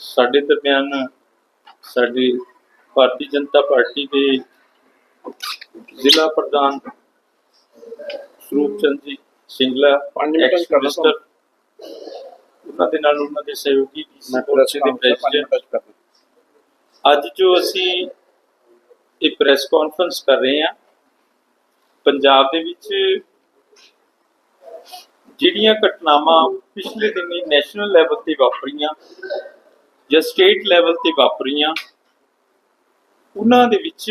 ਸਾਡੇ ਦਰਮਿਆਨ ਸਾਡੀ ਭਾਰਤੀ ਜਨਤਾ ਪਾਰਟੀ ਦੇ ਜ਼ਿਲ੍ਹਾ ਪ੍ਰਧਾਨ ਸਰੂਪ ਚੰਦ ਜੀ ਸਿੰਗਲਾ ਉਹਨਾਂ ਦੇ ਨਾਲ ਉਹਨਾਂ ਦੇ ਸਹਿਯੋਗੀ ਮੈਂ ਦੇ ਪ੍ਰੈਜ਼ੀਡੈਂਟ ਅੱਜ ਜੋ ਅਸੀਂ ਇਹ ਪ੍ਰੈਸ ਕਾਨਫਰੰਸ ਕਰ ਰਹੇ ਹਾਂ ਪੰਜਾਬ ਦੇ ਵਿੱਚ ਜਿਹੜੀਆਂ ਘਟਨਾਵਾਂ ਪਿਛਲੇ ਦਿਨੀ ਨੈਸ਼ਨਲ ਲੈਵਲ ਤੇ ਵਾਪਰੀਆਂ ਜਾਂ ਸਟੇਟ ਲੈਵਲ ਤੇ ਵਾਪਰੀਆਂ, ਉਹਨਾਂ ਦੇ ਵਿੱਚ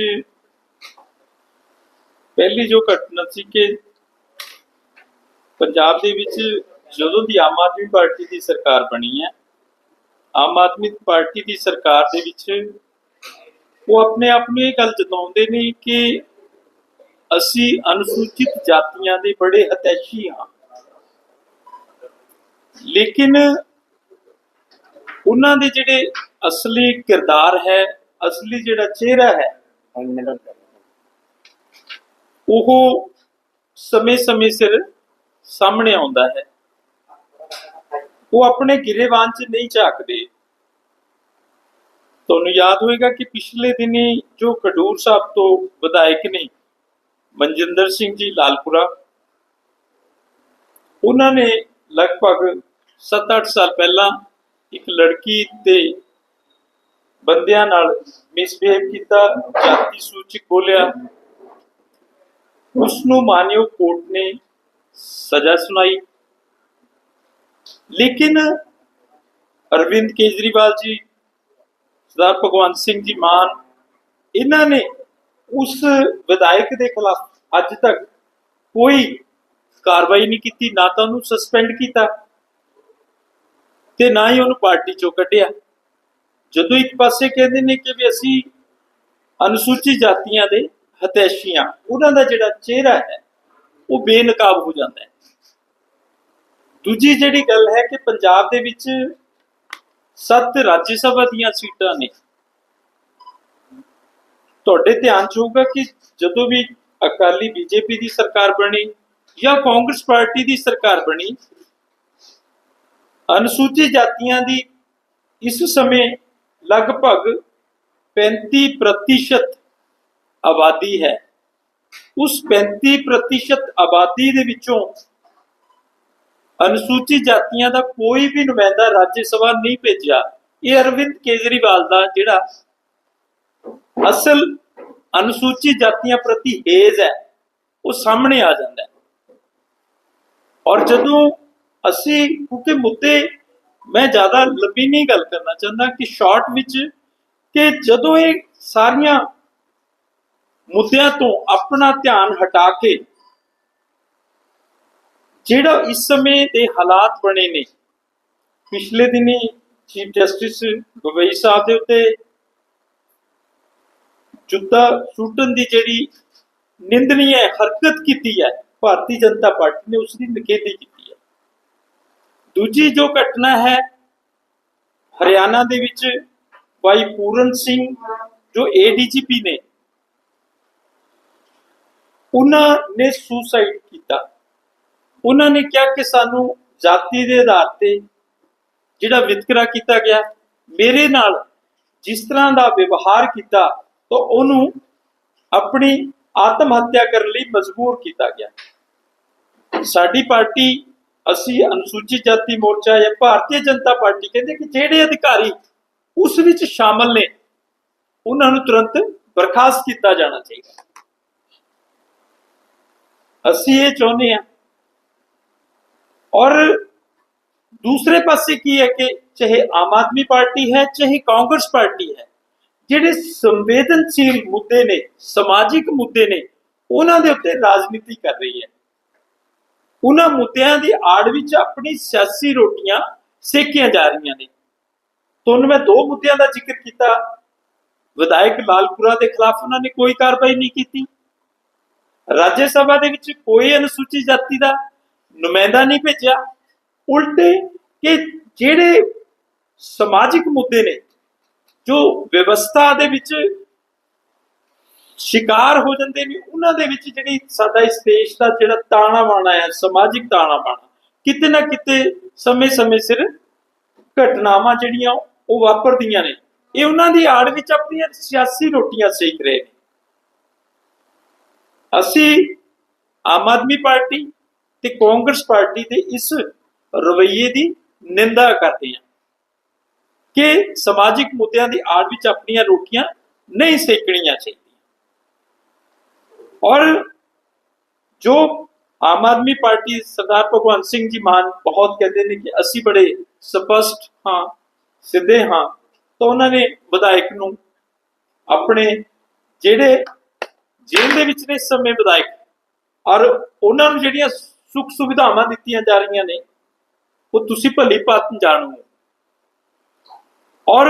ਪਹਿਲੀ ਜੋ ਘਟਨਾ ਸੀ ਕਿ ਪੰਜਾਬ ਦੇ ਵਿੱਚ ਜਦੋਂ ਦੀ ਆਮ ਆਦਮੀ ਪਾਰਟੀ ਦੀ ਸਰਕਾਰ ਬਣੀ ਹੈ, ਆਮ ਆਦਮੀ ਪਾਰਟੀ ਦੀ ਸਰਕਾਰ ਦੇ ਵਿੱਚ ਉਹ ਆਪਣੇ ਆਪ ਨੂੰ ਇਹ ਗੱਲ ਜਤਾਉਂਦੇ ਨੇ ਕਿ ਅਸੀਂ ਅਨੁਸੂਚਿਤ ਜਾਤੀਆਂ ਦੇ ਬੜੇ ਹਤੈਸ਼ੀ ਹਾਂ। ਲੇਕਿਨ ਉਹਨਾਂ ਦੇ ਜਿਹੜੇ ਅਸਲੀ ਕਿਰਦਾਰ ਹੈ, ਅਸਲੀ ਜਿਹੜਾ ਚਿਹਰਾ ਹੈ, ਉਹ ਸਮੇਂ-ਸਮੇਂ ਸਿਰ ਸਾਹਮਣੇ ਆਉਂਦਾ ਹੈ। ਉਹ ਆਪਣੇ ਗਿਰੇਵਾਨ 'ਚ ਨਹੀਂ ਝਾਕਦੇ। ਤੁਹਾਨੂੰ ਯਾਦ ਹੋਵੇਗਾ ਕਿ ਪਿਛਲੇ ਦਿਨੀ ਜੋ ਖਡੂਰ ਸਾਹਿਬ ਤੋਂ ਵਿਧਾਇਕ ਨੇ ਮਨਜਿੰਦਰ ਸਿੰਘ ਜੀ ਲਾਲਪੁਰਾ, ਉਹਨਾਂ ਨੇ ਲਗਭਗ 7-8 ਸਾਲ ਪਹਿਲਾਂ ਇੱਕ ਲੜਕੀ ਤੇ ਬੰਦਿਆਂ ਨਾਲ ਮਿਸਬਿਹੇਵ ਕੀਤਾ, ਜਾਤੀ ਸੂਚਕ ਬੋਲਿਆ ਉਸ ਨੂੰ ਮਾਨਯੋਗ ਕੋਰਟ ਨੇ ਸਜ਼ਾ ਸੁਣਾਈ। ਲੇਕਿਨ ਅਰਵਿੰਦ ਕੇਜਰੀਵਾਲ ਜੀ, ਸਰਦਾਰ ਭਗਵੰਤ ਸਿੰਘ ਜੀ ਮਾਨ, ਇਹਨਾਂ ਨੇ ਉਸ ਵਿਧਾਇਕ ਦੇ ਖਿਲਾਫ ਅੱਜ ਤੱਕ ਕੋਈ ਕਾਰਵਾਈ ਨਹੀਂ ਕੀਤੀ, ਨਾ ਤਾਂ ਉਹਨੂੰ ਸਸਪੈਂਡ ਕੀਤਾ ਤੇ ਨਾ ਹੀ ਉਹਨੂੰ ਪਾਰਟੀ ਚੋਂ ਕੱਢਿਆ। ਜਦੋਂ ਇੱਕ ਪਾਸੇ ਕਹਿੰਦੇ ਨੇ ਕਿ ਵੀ ਅਸੀਂ ਅਨੁਸੂਚਿਤ ਜਾਤੀਆਂ ਦੇ ਹਤੈਸ਼ੀਆਂ ਉਹਨਾਂ ਦਾ ਜਿਹੜਾ ਚਿਹਰਾ ਹੈ, ਉਹ ਬੇਨਕਾਬ ਹੋ ਜਾਂਦਾ ਹੈ। ਦੂਜੀ ਜਿਹੜੀ ਗੱਲ ਹੈ ਕਿ ਪੰਜਾਬ ਦੇ ਵਿੱਚ ਸੱਤ ਰਾਜ ਸਭਾ ਦੀਆਂ ਸੀਟਾਂ ਨੇ। ਤੁਹਾਡੇ ਧਿਆਨ ਚ ਹੋਊਗਾ ਕਿ ਜਦੋਂ ਵੀ ਅਕਾਲੀ ਬੀਜੇਪੀ ਦੀ ਸਰਕਾਰ ਬਣੀ ਜਾਂ ਕਾਂਗਰਸ ਪਾਰਟੀ ਦੀ ਸਰਕਾਰ ਬਣੀ, ਅਨੁਸੂਚਿਤ ਜਾਤੀਆਂ ਦੀ ਇਸ ਸਮੇਂ ਲਗਭਗ 35% ਆਬਾਦੀ ਹੈ। ਉਸ 35% ਆਬਾਦੀ ਦੇ ਵਿੱਚੋਂ ਅਨੁਸੂਚਿਤ ਜਾਤੀਆਂ ਦਾ ਕੋਈ ਵੀ ਨੁਮਾਇੰਦਾ ਰਾਜ ਸਭਾ ਨਹੀਂ ਭੇਜਿਆ। ਇਹ ਅਰਵਿੰਦ ਕੇਜਰੀਵਾਲ ਦਾ ਜਿਹੜਾ ਅਸਲ ਅਨੁਸੂਚਿਤ ਜਾਤੀਆਂ ਪ੍ਰਤੀ ਹੇਜ਼ ਹੈ, ਉਹ ਸਾਹਮਣੇ ਆ ਜਾਂਦਾ ਹੈ। ਔਰ ਜਦੋਂ ਅਸੀਂ, ਕਿਉਂਕਿ ਮੁੱਦੇ ਮੈਂ ਜ਼ਿਆਦਾ ਲੰਬੀ ਨਹੀਂ ਗੱਲ ਕਰਨਾ ਚਾਹੁੰਦਾ ਕਿ ਸ਼ਾਰਟ ਵਿੱਚ, ਕਿ ਜਦੋਂ ਇਹ ਸਾਰੀਆਂ ਮੁੱਦਿਆਂ ਤੋਂ ਆਪਣਾ ਧਿਆਨ ਹਟਾ ਕੇ ਜਿਹੜਾ ਇਸ ਸਮੇਂ ਦੇ ਹਾਲਾਤ ਬਣੇ ਨੇ, ਪਿਛਲੇ ਦਿਨੀ ਚੀਫ ਜਸਟਿਸ ਗਵਈ ਸਾਹਿਬ ਦੇ ਉੱਤੇ ਜੁੱਤਾ ਸੁੱਟਣ ਦੀ ਜਿਹੜੀ ਨਿੰਦਨੀय ਹਰਕਤ ਕੀਤੀ ਹੈ ਭਾਰਤੀ ਜਨਤਾ ਪਾਰਟੀ ਨੇ ਉਸ ਦੀ ਨਿਖੇਧੀ ਕੀਤੀ ਹੈ। ਦੂਜੀ ਜੋ ਘਟਨਾ ਹੈ, ਹਰਿਆਣਾ ਦੇ ਵਿੱਚ ਭਾਈ ਪੂਰਨ ਸਿੰਘ ਜੋ ਏਡੀਜੀਪੀ ਨੇ, ਉਹਨਾਂ ਨੇ ਸੁਸਾਈਡ ਕੀਤਾ। ਉਹਨਾਂ ਨੇ ਕਿਹਾ ਕਿ ਸਾਨੂੰ ਜਾਤੀ ਦੇ ਆਧਾਰ ਤੇ ਜਿਹੜਾ ਵਿਤਕਰਾ ਕੀਤਾ ਗਿਆ, ਮੇਰੇ ਨਾਲ ਜਿਸ ਤਰ੍ਹਾਂ ਦਾ ਵਿਵਹਾਰ ਕੀਤਾ, ਤਾਂ ਉਹਨੂੰ ਆਪਣੀ ਆਤਮ ਹੱਤਿਆ ਕਰਨ ਲਈ ਮਜਬੂਰ ਕੀਤਾ ਗਿਆ। ਸਾਡੀ ਪਾਰਟੀ, ਅਸੀਂ ਅਨੁਸੂਚਿਤ ਜਾਤੀ ਮੋਰਚਾ ਜਾਂ ਭਾਰਤੀ ਜਨਤਾ ਪਾਰਟੀ ਕਹਿੰਦੇ ਕਿ ਜਿਹੜੇ ਅਧਿਕਾਰੀ ਉਸ ਵਿੱਚ ਸ਼ਾਮਲ ਨੇ, ਉਹਨਾਂ ਨੂੰ ਤੁਰੰਤ ਬਰਖਾਸਤ ਕੀਤਾ ਜਾਣਾ ਚਾਹੀਦਾ। ਅਸੀਂ ਇਹ ਚਾਹੁੰਦੇ ਹਾਂ। ਔਰ ਦੂਸਰੇ ਪਾਸੇ ਕੀ ਹੈ ਕਿ ਚਾਹੇ ਆਮ ਆਦਮੀ ਪਾਰਟੀ ਹੈ, ਚਾਹੇ ਕਾਂਗਰਸ ਪਾਰਟੀ ਹੈ, ਜਿਹੜੇ ਸੰਵੇਦਨਸ਼ੀਲ ਮੁੱਦੇ ਨੇ, ਸਮਾਜਿਕ ਮੁੱਦੇ ਨੇ, ਉਹਨਾਂ ਦੇ ਉੱਤੇ ਰਾਜਨੀਤੀ ਕਰ ਰਹੀ ਹੈ। ਉਹਨਾਂ ਮੁੱਦਿਆਂ ਦੀ ਆੜ ਵਿੱਚ ਆਪਣੀ ਸਿਆਸੀ ਰੋਟੀਆਂ ਸੇਕੀਆਂ ਜਾ ਰਹੀਆਂ ਨੇ। ਤੁਹਾਨੂੰ ਮੈਂ ਦੋ ਮੁੱਦਿਆਂ ਦਾ ਜ਼ਿਕਰ ਕੀਤਾ। ਵਿਧਾਇਕ ਲਾਲਪੁਰਾ ਦੇ ਖਿਲਾਫ ਉਹਨਾਂ ਨੇ ਕੋਈ ਕਾਰਵਾਈ ਨਹੀਂ ਕੀਤੀ। ਰਾਜ ਸਭਾ ਦੇ ਵਿੱਚ ਕੋਈ ਅਨੁਸੂਚਿਤ ਜਾਤੀ ਦਾ ਨੁਮਾਇੰਦਾ ਨਹੀਂ ਭੇਜਿਆ। ਉਲਟੇ ਕਿ ਜਿਹੜੇ ਸਮਾਜਿਕ ਮੁੱਦੇ ਨੇ, ਜੋ ਵਿਵਸਥਾ ਦੇ ਵਿੱਚ ਸ਼ਿਕਾਰ ਹੋ ਜਾਂਦੇ ਨੇ, ਉਹਨਾਂ ਦੇ ਵਿੱਚ ਜਿਹੜੀ ਸਾਡਾ ਇਸ ਦੇਸ਼ ਦਾ ਜਿਹੜਾ ਤਾਣਾ ਬਾਣਾ ਹੈ, ਸਮਾਜਿਕ ਤਾਣਾ ਬਾਣਾ ਕਿਤੇ ਨਾ ਕਿਤੇ ਸਮੇਂ-ਸਮੇਂ ਸਿਰ ਘਟਨਾਵਾਂ ਜਿਹੜੀਆਂ ਉਹ ਵਾਪਰਦੀਆਂ ਨੇ। ਇਹ ਉਹਨਾਂ ਦੀ ਆੜ ਵਿੱਚ ਆਪਣੀਆਂ ਸਿਆਸੀ ਰੋਟੀਆਂ ਸੇਕ ਰਹੇ ਨੇ। ਅਸੀਂ ਆਮ ਆਦਮੀ ਪਾਰਟੀ ਤੇ ਕਾਂਗਰਸ ਪਾਰਟੀ ਦੇ ਇਸ ਰਵੱਈਏ ਦੀ ਨਿੰਦਾ ਕਰਦੇ ਹਾਂ ਕਿ ਸਮਾਜਿਕ ਮੁੱਦਿਆਂ ਦੀ ਆੜ ਵਿੱਚ ਆਪਣੀਆਂ ਰੋਟੀਆਂ ਨਹੀਂ ਸੇਕਣੀਆਂ ਚਾਹੀਦੀਆਂ। ਔਰ ਜੋ ਆਮ ਆਦਮੀ ਪਾਰਟੀ ਸਰਦਾਰ ਭਗਵੰਤ ਸਿੰਘ ਜੀ ਮਾਨ ਬਹੁਤ ਕਹਿੰਦੇ ਨੇ ਕਿ ਅਸੀਂ ਬੜੇ ਸਪਸ਼ਟ ਹਾਂ ਸਿੱਧੇ ਹਾਂ ਤਾਂ ਉਹਨਾਂ ਨੇ ਵਿਧਾਇਕ ਨੂੰ ਆਪਣੇ ਜਿਹੜੇ ਜੇਲ੍ਹ ਦੇ ਵਿੱਚ ਨੇ ਸਮੇਂ ਵਿਧਾਇਕ ਔਰ ਉਹਨਾਂ ਨੂੰ ਜਿਹੜੀਆਂ ਸੁੱਖ ਸੁਵਿਧਾਵਾਂ ਦਿੱਤੀਆਂ ਜਾ ਰਹੀਆਂ ਨੇ ਉਹ ਤੁਸੀਂ ਭਲੀ ਭਾਤ ਜਾਣੋ ਔਰ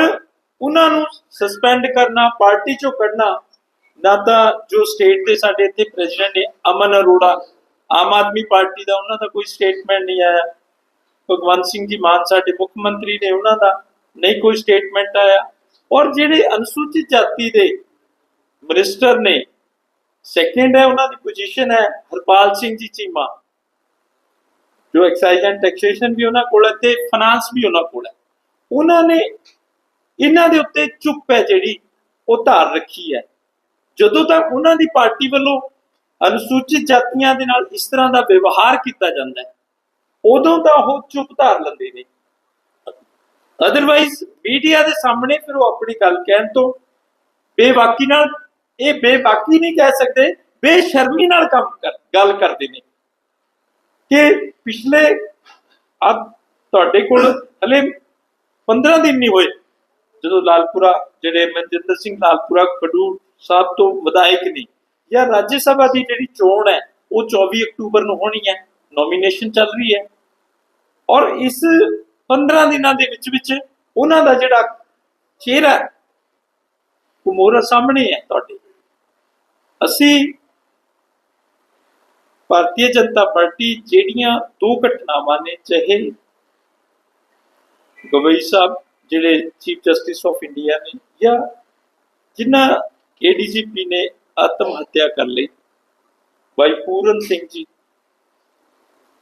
ਉਹਨਾਂ ਨੂੰ ਸਸਪੈਂਡ ਕਰਨਾ ਪਾਰਟੀ ਚੋਂ ਕੱਢਣਾ ਨਾ ਤਾਂ ਜੋ ਸਟੇਟ ਦੇ ਸਾਡੇ ਇੱਥੇ ਪ੍ਰੈਜ਼ੀਡੈਂਟ ਨੇ ਅਮਨ ਅਰੋੜਾ, ਆਮ ਆਦਮੀ ਪਾਰਟੀ ਦਾ ਉਹਨਾਂ ਦਾ ਕੋਈ ਸਟੇਟਮੈਂਟ ਨਹੀਂ ਆਇਆ। ਭਗਵੰਤ ਸਿੰਘ ਜੀ ਮਾਨ ਸਾਡੇ ਮੁੱਖ ਮੰਤਰੀ ਨੇ ਉਹਨਾਂ ਦਾ ਨਹੀਂ ਕੋਈ ਸਟੇਟਮੈਂਟ ਆਇਆ। ਔਰ ਜਿਹੜੇ ਅਨੁਸੂਚਿਤ ਜਾਤੀ ਦੇ ਮਿਨਿਸਟਰ ਨੇ ਸੈਕੰਡ ਹੈ ਉਹਨਾਂ ਦੀ ਪੋਜੀਸ਼ਨ ਹੈ ਹਰਪਾਲ ਸਿੰਘ ਜੀ ਚੀਮਾ। ਜੋ ਐਕਸਾਈਜ਼ ਐਂਡ ਟੈਕਸੇਸ਼ਨ ਵੀ ਉਹਨਾਂ ਕੋਲ ਹੈ ਤੇ ਫਾਈਨਾਂਸ ਵੀ ਉਹਨਾਂ ਕੋਲ ਹੈ। ਉਹਨਾਂ ਨੇ ਇਹਨਾਂ ਦੇ ਉੱਤੇ ਚੁੱਪ ਹੈ ਜਿਹੜੀ, ਉਹ ਧਾਰ ਰੱਖੀ ਹੈ। ਜਦੋਂ ਤੱਕ ਉਹਨਾਂ ਦੀ ਪਾਰਟੀ ਵੱਲੋਂ ਅਨੁਸੂਚਿਤ ਜਾਤੀਆਂ ਦੇ ਨਾਲ ਇਸ ਤਰ੍ਹਾਂ ਦਾ ਵਿਵਹਾਰ ਕੀਤਾ ਜਾਂਦਾ ਹੈ, ਉਦੋਂ ਤਾਂ ਉਹ ਚੁੱਪ ਧਾਰ ਲੈਂਦੇ ਨੇ। ਅਦਰਵਾਈਜ਼ ਮੀਡੀਆ ਦੇ ਸਾਹਮਣੇ ਫਿਰ ਉਹ ਆਪਣੀ ਗੱਲ ਕਹਿਣ ਤੋਂ ਬੇਬਾਕੀ ਨਾਲ, ਇਹ ਬੇਬਾਕੀ ਨਹੀਂ ਕਹਿ ਸਕਦੇ, ਬੇਸ਼ਰਮੀ ਨਾਲ ਕੰਮ ਕਰ, ਗੱਲ ਕਰਦੇ ਨੇ। ਕਿ ਪਿਛਲੇ ਅਬ ਤੁਹਾਡੇ ਕੋਲ ਹਲੇ 15 ਦਿਨ ਨਹੀਂ ਹੋਏ, ਜਦੋਂ ਲਾਲਪੁਰਾ, ਜਿਹੜੇ ਮਨਜਿੰਦਰ ਸਿੰਘ ਲਾਲਪੁਰਾ, ਖਡੂਰ ਸਾਹਿਬ ਤੋਂ ਵਿਧਾਇਕ ਨੇ। ਜਾਂ ਰਾਜ ਸਭਾ ਦੀ ਜਿਹੜੀ ਚੋਣ ਹੈ ਉਹ 24 ਅਕਤੂਬਰ ਨੂੰ ਹੋਣੀ ਹੈ ਨੋਮੀਨੇਸ਼ਨ ਚੱਲ ਰਹੀ ਹੈ। ਔਰ ਇਸ 15 ਦਿਨਾਂ ਦੇ ਵਿੱਚ ਵਿੱਚ ਉਹਨਾਂ ਦਾ ਜਿਹੜਾ ਚਿਹਰਾ ਹੈ, ਸਾਹਮਣੇ ਹੈ ਤੁਹਾਡੇ। ਅਸੀਂ ਭਾਰਤੀ ਜਨਤਾ ਪਾਰਟੀ ਜਿਹੜੀਆਂ ਦੋ ਘਟਨਾਵਾਂ ਨੇ ਚਾਹੇ ਗਵਈ ਸਾਹਿਬ ਜਿਹੜੇ ਚੀਫ ਜਸਟਿਸ ਆਫ ਇੰਡੀਆ ਨੇ ਜਾਂ ਜਿਨ੍ਹਾਂ ਏਡੀਜੀਪੀ ਨੇ ਆਤਮ ਹੱਤਿਆ ਕਰ ਲਈ। ਭਾਈ ਪੂਰਨ ਸਿੰਘ ਜੀ,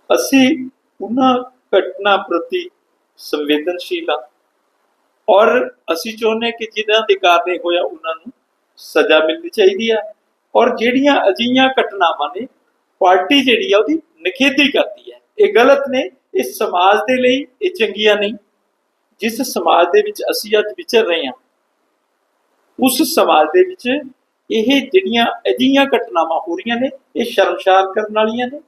ਅਸੀਂ ਉਹਨਾਂ ਘਟਨਾ ਪ੍ਰਤੀ ਸੰਵੇਦਨਸ਼ੀਲ ਹਾਂ ਔਰ ਅਸੀਂ ਚਾਹੁੰਦੇ ਹਾਂ ਕਿ ਜਿਨ੍ਹਾਂ ਦੇ ਕਾਰਨ ਇਹ ਹੋਇਆ ਉਹਨਾਂ ਨੂੰ ਸਜ਼ਾ ਮਿਲਣੀ ਚਾਹੀਦੀ ਹੈ ਔਰ ਜਿਹੜੀਆਂ ਅਜਿਹੀਆਂ ਘਟਨਾਵਾਂ ਨੇ, ਪਾਰਟੀ ਜਿਹੜੀ ਆ ਉਹਦੀ ਨਿਖੇਧੀ ਕਰਦੀ ਹੈ। ਇਹ ਗਲਤ ਨੇ, ਇਹ ਸਮਾਜ ਦੇ ਲਈ ਇਹ ਚੰਗੀਆਂ ਨਹੀਂ। ਜਿਸ ਸਮਾਜ ਦੇ ਵਿੱਚ ਅਸੀਂ ਅੱਜ ਵਿਚਰ ਰਹੇ ਹਾਂ ਉਸ ਸਮਾਜ ਦੇ ਵਿੱਚ ਇਹ ਜਿਹੜੀਆਂ ਅਜਿਹੀਆਂ ਘਟਨਾਵਾਂ ਹੋ ਰਹੀਆਂ ਨੇ, ਇਹ ਸ਼ਰਮਸ਼ਾਰ ਕਰਨ ਵਾਲੀਆਂ ਨੇ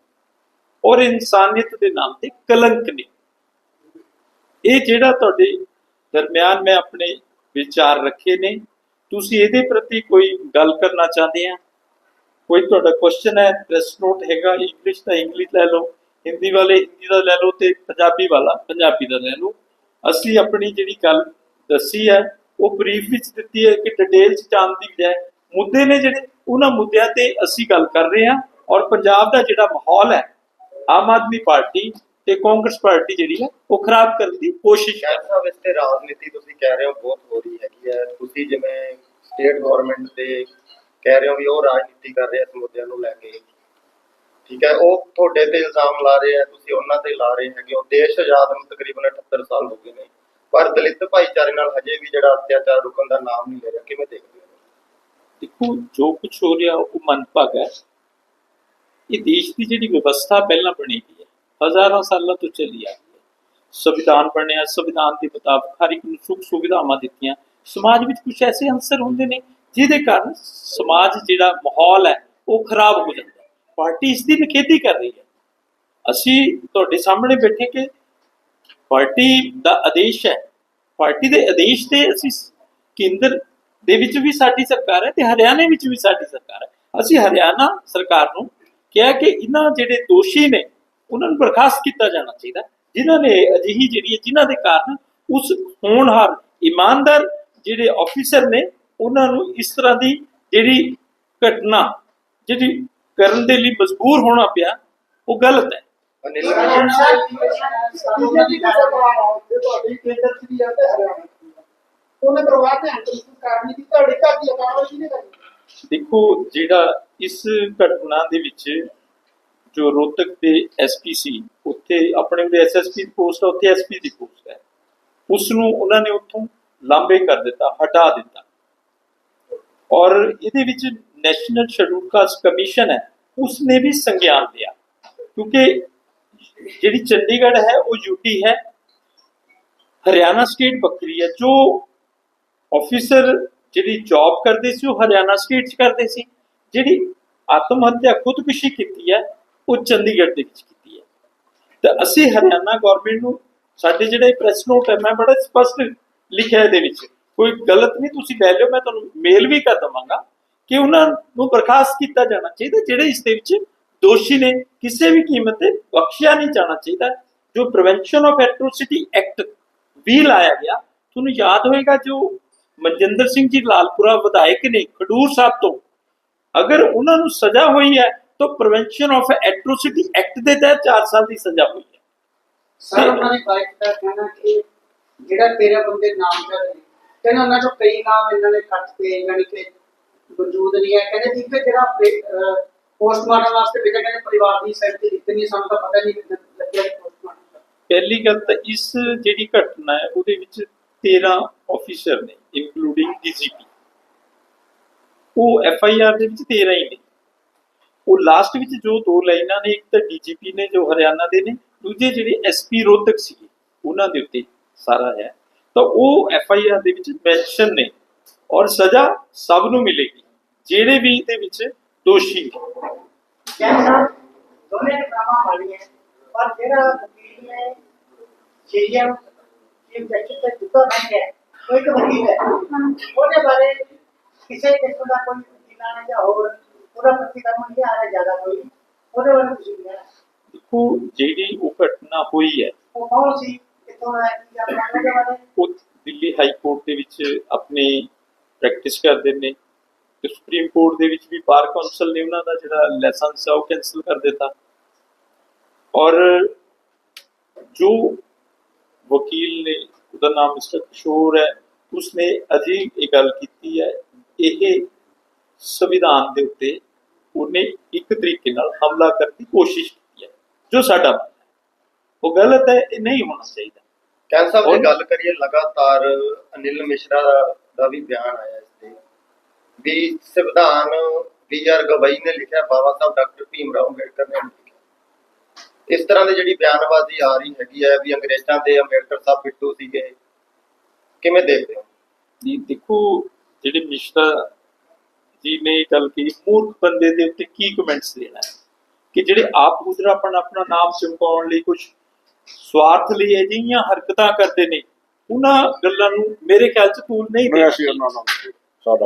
ਔਰ ਇਨਸਾਨੀਅਤ ਦੇ ਨਾਮ ਤੇ ਕਲੰਕ ਨੇ। ਇਹ ਜਿਹੜਾ ਤੁਹਾਡੇ ਦਰਮਿਆਨ ਮੈਂ ਆਪਣੇ ਵਿਚਾਰ ਰੱਖੇ ਨੇ, ਤੁਸੀਂ ਇਹਦੇ ਪ੍ਰਤੀ ਕੋਈ ਗੱਲ ਕਰਨਾ ਚਾਹੁੰਦੇ ਆ? ਕੋਈ ਤੁਹਾਡਾ ਕੁਐਸਚਨ ਹੈ ਪ੍ਰੈਸ ਨੋਟ ਹੈਗਾ ਇੰਗਲਿਸ਼ ਦਾ ਇੰਗਲਿਸ਼ ਲੈ ਲਓ, ਹਿੰਦੀ ਵਾਲੇ ਹਿੰਦੀ ਦਾ ਲੈ ਲਓ ਤੇ ਪੰਜਾਬੀ ਵਾਲਾ ਪੰਜਾਬੀ ਦਾ ਲੈ ਲਓ। ਅਸੀਂ ਆਪਣੀ ਜਿਹੜੀ ਗੱਲ ਦੱਸੀ ਹੈ ਉਹ ਬਰੀਫ ਵਿੱਚ ਦਿੱਤੀ ਹੈ ਕਿ ਡਿਟੇਲ ਚ ਜਾਣ ਦੀ ਬਜਾਏ ਮੁੱਦੇ ਨੇ ਜਿਹੜੇ, ਉਹਨਾਂ ਮੁੱਦਿਆਂ ਤੇ ਅਸੀਂ ਗੱਲ ਕਰ ਰਹੇ ਹਾਂ ਔਰ ਪੰਜਾਬ ਦਾ ਜਿਹੜਾ ਮਾਹੌਲ ਹੈ, ਆਮ ਆਦਮੀ ਪਾਰਟੀ ਤੇ ਕਾਂਗਰਸ ਪਾਰਟੀ ਜਿਹੜੀ ਹੈ, ਉਹ ਖਰਾਬ ਕਰਨ ਦੀ ਕੋਸ਼ਿਸ਼ ਕਰ ਸ਼ਾਇਦ ਸਾਹਿਬ, ਇਸ ਤੇ ਰਾਜਨੀਤੀ ਤੁਸੀਂ ਕਹਿ ਰਹੇ ਹੋ, ਬਹੁਤ ਹੋ ਰਹੀ ਹੈਗੀ ਹੈ। ਤੁਸੀਂ ਜਿਵੇਂ ਸਟੇਟ ਗਵਰਨਮੈਂਟ ਦੇ ਕਹਿ ਰਹੇ ਹੋ ਵੀ ਉਹ ਰਾਜਨੀਤੀ ਕਰ ਰਹੇ ਇਸ ਮੁੱਦਿਆਂ ਨੂੰ ਲੈ ਕੇ। ਠੀਕ ਹੈ, ਉਹ ਤੁਹਾਡੇ ਤੇ ਇਲਜ਼ਾਮ ਲਾ ਰਹੇ ਆ, ਤੁਸੀਂ ਉਹਨਾਂ ਤੇ ਲਾ ਰਹੇ ਹੈਗੇ ਹੋ। ਦੇਸ਼ ਆਜ਼ਾਦ ਨੂੰ ਤਕਰੀਬਨ 78 ਸਾਲ ਹੋ ਗਏ ਨੇ। ਪਰ ਦਲਿਤ ਭਾਈਚਾਰੇ ਨਾਲ ਹਜੇ ਵੀ ਜਿਹੜਾ ਅਤਿਆਚਾਰ ਰੁਕਣ ਦਾ ਨਾਮ ਨਹੀਂ ਲੈ ਰਿਹਾ, ਕਿਵੇਂ ਦੇਖਦੇ ਹੋ? ਦੇਖੋ, ਜੋ ਕੁਝ ਹੋ ਰਿਹਾ ਉਹ ਮਨਪਾਗ ਹੈ। ਇਹ ਦੇਸ਼ ਦੀ ਜਿਹੜੀ ਵਿਵਸਥਾ ਪਹਿਲਾਂ ਬਣੀ ਹੋਈ ਹੈ, ਹਜ਼ਾਰਾਂ ਸਾਲਾਂ ਤੋਂ ਚੱਲੀ ਆ ਰਹੀ ਹੈ। ਸੰਵਿਧਾਨ ਬਣਿਆ, ਸੰਵਿਧਾਨ ਦੇ ਮੁਤਾਬਕ ਹਰ ਇੱਕ ਨੂੰ ਸੁੱਖ ਸੁਵਿਧਾਵਾਂ ਦਿੱਤੀਆਂ। ਸਮਾਜ ਵਿੱਚ ਕੁਝ ਐਸੇ ਅੰਸਰ ਹੁੰਦੇ ਨੇ ਜਿਹਦੇ ਕਾਰਨ ਸਮਾਜ ਜਿਹੜਾ ਮਾਹੌਲ ਹੈ, ਉਹ ਖਰਾਬ ਹੋ ਜਾਂਦਾ ਪਾਰਟੀ ਇਸ ਦੀ ਨਿਖੇਧੀ ਕਰ ਰਹੀ ਹੈ। ਅਸੀਂ ਤੁਹਾਡੇ ਸਾਹਮਣੇ ਬੈਠੇ ਕਿ ਪਾਰਟੀ ਦਾ ਆਦੇਸ਼ ਹੈ। ਪਾਰਟੀ ਦੇ ਆਦੇਸ਼ ਤੇ ਅਸੀਂ ਕੇਂਦਰ ਦੇ ਵਿੱਚ ਵੀ ਸਾਡੀ ਸਰਕਾਰ ਹੈ ਤੇ ਹਰਿਆਣੇ ਵਿੱਚ ਵੀ ਸਾਡੀ ਸਰਕਾਰ ਹੈ। ਅਸੀਂ ਹਰਿਆਣਾ ਸਰਕਾਰ ਨੂੰ ਕਿਹਾ ਕਿ ਇਹਨਾਂ ਜਿਹੜੇ ਦੋਸ਼ੀ ਨੇ, ਉਹਨਾਂ ਨੂੰ ਬਰਖਾਸਤ ਕੀਤਾ ਜਾਣਾ ਚਾਹੀਦਾ ਜਿਨ੍ਹਾਂ ਨੇ ਅਜਿਹੀ ਜਿਹੜੀ ਹੈ, ਜਿਨ੍ਹਾਂ ਦੇ ਕਾਰਨ ਉਸ ਹੋਣਹਾਰ ਇਮਾਨਦਾਰ ਜਿਹੜੇ ਆਫੀਸਰ ਨੇ, ਉਹਨਾਂ ਨੂੰ ਇਸ ਤਰ੍ਹਾਂ ਦੀ ਜਿਹੜੀ ਘਟਨਾ, ਜਿਹੜੀ ਕਰਨ ਦੇ ਲਈ ਮਜਬੂਰ ਹੋਣਾ ਪਿਆ, ਉਹ ਗਲਤ ਹੈ। ਅਨਿਲ ਬੀਜੇਪੀ ਉਹਨੇ ਪਰਿਵਾਰ ਨੇ ਅੰਤਰ ਸਰਕਾਰ ਨਹੀਂ ਕੀਤੀ ਘਰ ਦੀ ਕਾਰਵਾਈ ਕਿਹਨੇ ਕਰਨੀ ਦੇਖੋ ਜਿਹੜਾ ਇਸ ਘਟਨਾ ਦੇ ਵਿੱਚ ਜੋ ਰੋਹਤਕ ਦੇ ਐਸਪੀ ਸੀ, ਉੱਥੇ ਆਪਣੇ ਉਹਦੇ ਐਸਐਸਪੀ ਦੀ ਪੋਸਟ ਆ, ਉੱਥੇ ਐਸਪੀ ਦੀ ਪੋਸਟ ਹੈ। ਉਸ ਨੂੰ ਉਹਨਾਂ ਨੇ ਉੱਥੋਂ ਲਾਂਬੇ ਕਰ ਦਿੱਤਾ, ਹਟਾ ਦਿੱਤਾ। ਔਰ ਇਹਦੇ ਵਿੱਚ ਨੈਸ਼ਨਲ ਸ਼ੈਡਿਊਲ ਕਾਸਟ ਕਮਿਸ਼ਨ ਹੈ ਉਸ ਵੀ ਸੰਗਿਆਨ ਲਿਆ। ਕਿਉਂਕਿ ਜਿਹੜੀ ਚੰਡੀਗੜ੍ਹ ਹੈ, ਉਹ ਯੂਟੀ ਹੈ। ਹਰਿਆਣਾ ਸਟੇਟ ਵੱਖਰੀ ਹੈ। ਜੋ ਆਫੀਸਰ ਜਿਹੜੀ ਜੌਬ ਕਰਦੇ ਸੀ, ਉਹ ਹਰਿਆਣਾ ਸਟੇਟ 'ਚ ਕਰਦੇ ਸੀ। ਜਿਹੜੀ ਆਤਮ ਹੱਤਿਆ ਖੁਦਕੁਸ਼ੀ ਕੀਤੀ ਹੈ, ਉਹ ਚੰਡੀਗੜ੍ਹ ਦੇ ਵਿੱਚ ਕੀਤੀ ਹੈ। ਤਾਂ ਅਸੀਂ ਹਰਿਆਣਾ ਗਵਰਨਮੈਂਟ ਨੂੰ ਸਾਡੇ ਜਿਹੜੇ ਪ੍ਰੈਸ ਨੋਟ ਹੈ, ਮੈਂ ਬੜਾ ਸਪਸ਼ਟ ਲਿਖਿਆ ਇਹਦੇ ਵਿੱਚ। ਕੋਈ ਗਲਤ ਨਹੀਂ, ਤੁਸੀਂ ਲੈ ਲਿਓ, ਮੈਂ ਤੁਹਾਨੂੰ ਮੇਲ ਵੀ ਕਰ ਦਵਾਂਗਾ ਕਿ ਉਹਨਾਂ ਨੂੰ ਬਰਖਾਸਤ ਕੀਤਾ ਜਾਣਾ ਚਾਹੀਦਾ, ਜਿਹੜੇ ਇਸ ਦੇ ਵਿੱਚ ਦੋਸ਼ੀ ਨੇ ਕਿਸੇ ਵੀ ਕੀਮਤ ਤੇ ਬਖਸ਼ਿਆ ਨਹੀਂ ਜਾਣਾ ਚਾਹੀਦਾ। ਜੋ ਪ੍ਰੀਵੈਂਸ਼ਨ ਆਫ ਐਟਰੋਸਿਟੀ ਐਕਟ ਵੀ ਲਾਇਆ ਗਿਆ, ਤੁਹਾਨੂੰ ਯਾਦ ਹੋਏਗਾ ਜੋ ਮਨਜਿੰਦਰ ਸਿੰਘ ਜੀ ਲਾਲਪੁਰਾ ਵਿਧਾਇਕ ਨੇ ਖਡੂਰ ਸਾਹਿਬ ਤੋਂ। ਅਗਰ ਉਹਨਾਂ ਨੂੰ ਸਜ਼ਾ ਹੋਈ ਹੈ, ਤਾਂ ਪ੍ਰੀਵੈਂਸ਼ਨ ਆਫ ਐਟਰੋਸਿਟੀ ਐਕਟ ਦੇ ਤਹਿਤ 4 ਸਾਲ ਦੀ ਸਜ਼ਾ ਹੋਈ ਹੈ। ਸਰ, ਉਹਨਾਂ ਦੀ ਵਾਈਫ ਦਾ ਕਹਿਣਾ ਕਿ ਜਿਹੜਾ ਤੇਰੇ ਬੰਦੇ ਨਾਮ ਚੱਲ ਨੇ ਕਹਿੰਦਾ ਉਹਨਾਂ ਚੋਂ ਕਈ ਨਾਮ ਇਹਨਾਂ ਨੇ ਕੱਟ ਤੇ ਯਾਨੀ ਕਿ ਵਜੂਦ ਨਹੀਂ ਹੈ। ਕਹਿੰਦੇ ਜੀ ਕਿ ਜਿਹੜਾ ਪੋਸਟਮਾਰਟਮ ਵਾਸਤੇ ਭੇਜਿਆ ਕਹਿੰਦੇ ਪਰਿਵਾਰ ਦੀ ਸਹਿਮਤੀ ਦਿੱਤੀ ਸਾਨੂੰ ਤਾਂ ਪਤਾ ਨਹੀਂ ਕਿੱਦਾਂ ਲੱਗਿਆ ਪੋਸਟਮਾਰਟਮ ਪਹਿਲੀ ਗੱਲ ਤਾਂ ਇਸ ਜਿਹੜੀ ਘਟਨਾ ਹੈ, ਉਹਦੇ ਵਿੱਚ 13 ਆਫੀਸਰ ਨੇ ਇਨਕਲੂਡਿੰਗ ਡੀਜੀਪੀ ਉਹ ਐਫ ਆਈ ਆਰ ਦੇ ਵਿੱਚ 13 ਹੀ ਨੇ। ਉਹ ਲਾਸਟ ਵਿੱਚ ਜੋ ਦੋ ਲਾਈਨਾਂ ਨੇ, ਇੱਕ ਤਾਂ ਡੀਜੀਪੀ ਨੇ, ਜੋ ਹਰਿਆਣਾ ਦੇ ਨੇ, ਦੂਜੇ ਜਿਹੜੇ ਐਸਪੀ ਰੋਹਤਕ ਸੀ ਉਹਨਾਂ ਦੇ ਉੱਤੇ ਸਾਰਾ ਹੈ। ਤਾਂ ਉਹ ਐਫ ਆਈ ਆਰ ਦੇ ਵਿੱਚ ਮੈਂਸ਼ਨ ਨੇ, ਔਰ ਸਜ਼ਾ ਸਭ ਨੂੰ ਮਿਲੇਗੀ। ਜਿਹੜੇ ਵੀ ਇਹਦੇ ਵਿੱਚ ਦੋਸ਼ੀ। ਕਹਿੰਦੇ ਦੋਨੇ ਵਾਲੀ ਹੈ ਪਰ ਜਿਹੜਾ ਵਕੀਲ ਨੇ ਸੀਐਮ ਚੀਫ ਜਸਟਿਸ ਤੇ ਦਿੱਤਾ ਹੈ ਕੋਈ ਇੱਕ ਵਕੀਲ ਹੈ। ਉਹਦੇ ਬਾਰੇ ਕਿਸੇ ਕਿਸਮ ਦਾ ਕੋਈ ਵਕੀਲਾਂ ਨੇ ਜਾਂ ਹੋਰ ਉਹਦਾ ਪ੍ਰਤੀਕਰਮ ਨਹੀਂ ਆ ਰਿਹਾ ਜ਼ਿਆਦਾ ਕੋਈ। ਉਹਦੇ ਬਾਰੇ ਤੁਸੀਂ ਕੀ ਕਹਿਣਾ? ਦੇਖੋ ਜਿਹੜੀ ਉਹ ਘਟਨਾ ਹੋਈ ਹੈ ਉਹ ਕੌਣ ਸੀ? ਕਿੱਥੋਂ ਹੈ ਕੀ ਆਪਣਾ ਉਹਦੇ ਬਾਰੇ? ਉਹ ਦਿੱਲੀ ਹਾਈ ਕੋਰਟ ਦੇ ਵਿੱਚ ਆਪਣੀ ਪ੍ਰੈਕਟਿਸ ਕਰਦੇ ਨੇ। ਤੇ ਸੁਪਰੀਮ ਕੋਰਟ ਦੇ ਵਿੱਚ ਵੀ ਬਾਰ ਕੌਂਸਲ ਨੇ ਉਹਨਾਂ ਦਾ ਜਿਹੜਾ ਲਾਇਸੈਂਸ ਹੈ ਉਹ ਕੈਨਸਲ ਕਰ ਦਿੱਤਾ। ਔਰ ਜੋ ਵਕੀਲ ਨੇ ਉਹਦਾ ਨਾਮ ਮਿਸਟਰ ਕਿਸ਼ੋਰ ਹੈ ਉਸਨੇ ਅਜੇ ਇਹ ਗੱਲ ਕੀਤੀ ਹੈ ਇਹ ਸੰਵਿਧਾਨ ਦੇ ਉੱਤੇ ਉਹਨੇ ਇੱਕ ਤਰੀਕੇ ਨਾਲ ਹਮਲਾ ਕਰਨ ਦੀ ਕੋਸ਼ਿਸ਼ ਕੀਤੀ ਹੈ ਜੋ ਸਾਡਾ ਉਹ ਗਲਤ ਹੈ ਇਹ ਨਹੀਂ ਹੋਣਾ ਚਾਹੀਦਾ। ਸਾਹਿਬ ਹੋਰ? ਦੀ ਗੱਲ ਕਰੀਏ ਲਗਾਤਾਰ ਅਨਿਲ ਮਿਸ਼ਰਾ ਦਾ, ਵੀ ਬਿਆਨ ਆਇਆ ਵੀ ਸੰਵਿਧਾਨ ਵੀ ਆਰ ਗਵਾਈ ਨੇ ਲਿਖਿਆ ਬਾਬਾ ਸਾਹਿਬ ਡਾਕਟਰ ਭੀਮ ਰਾਓ ਅੰਬੇਡਕਰ ਨੇ ਲਿਖਿਆ। ਇਸ ਤਰ੍ਹਾਂ ਦੀ ਜਿਹੜੀ ਬਿਆਨਬਾਜ਼ੀ ਆ ਰਹੀ ਹੈਗੀ ਹੈ ਵੀ ਅੰਗਰੇਜ਼ਾਂ ਦੇ ਅੰਬੇਡਕਰ ਸਾਹਿਬ ਬਿੱਟੂ ਸੀਗੇ ਕਿਵੇਂ ਦੇਖਦੇ ਹੋ? ਜੀ ਦੇਖੋ ਜਿਹੜੇ ਮਿਸ਼ਰਾ ਜੀ ਨੇ ਇਹ ਗੱਲ ਕਹੀ ਮੂਰਖ ਬੰਦੇ ਦੇ ਉੱਤੇ ਕੀ ਕਮੈਂਟਸ ਦੇਣਾ ਹੈ? ਕਿ ਜਿਹੜੇ ਆਪ ਖੁਦਰਾ ਆਪਣਾ ਆਪਣਾ ਨਾਮ ਚਮਕਾਉਣ ਲਈ ਕੁਝ ਸਵਾਰਥ ਲਈ ਅਜਿਹੀਆਂ ਹਰਕਤਾਂ ਕਰਦੇ ਨੇ ਉਹਨਾਂ ਗੱਲਾਂ ਨੂੰ ਮੇਰੇ ਖਿਆਲ ਚ ਤੂਲ ਨਹੀਂ ਨਾਲ ਸਾਡਾ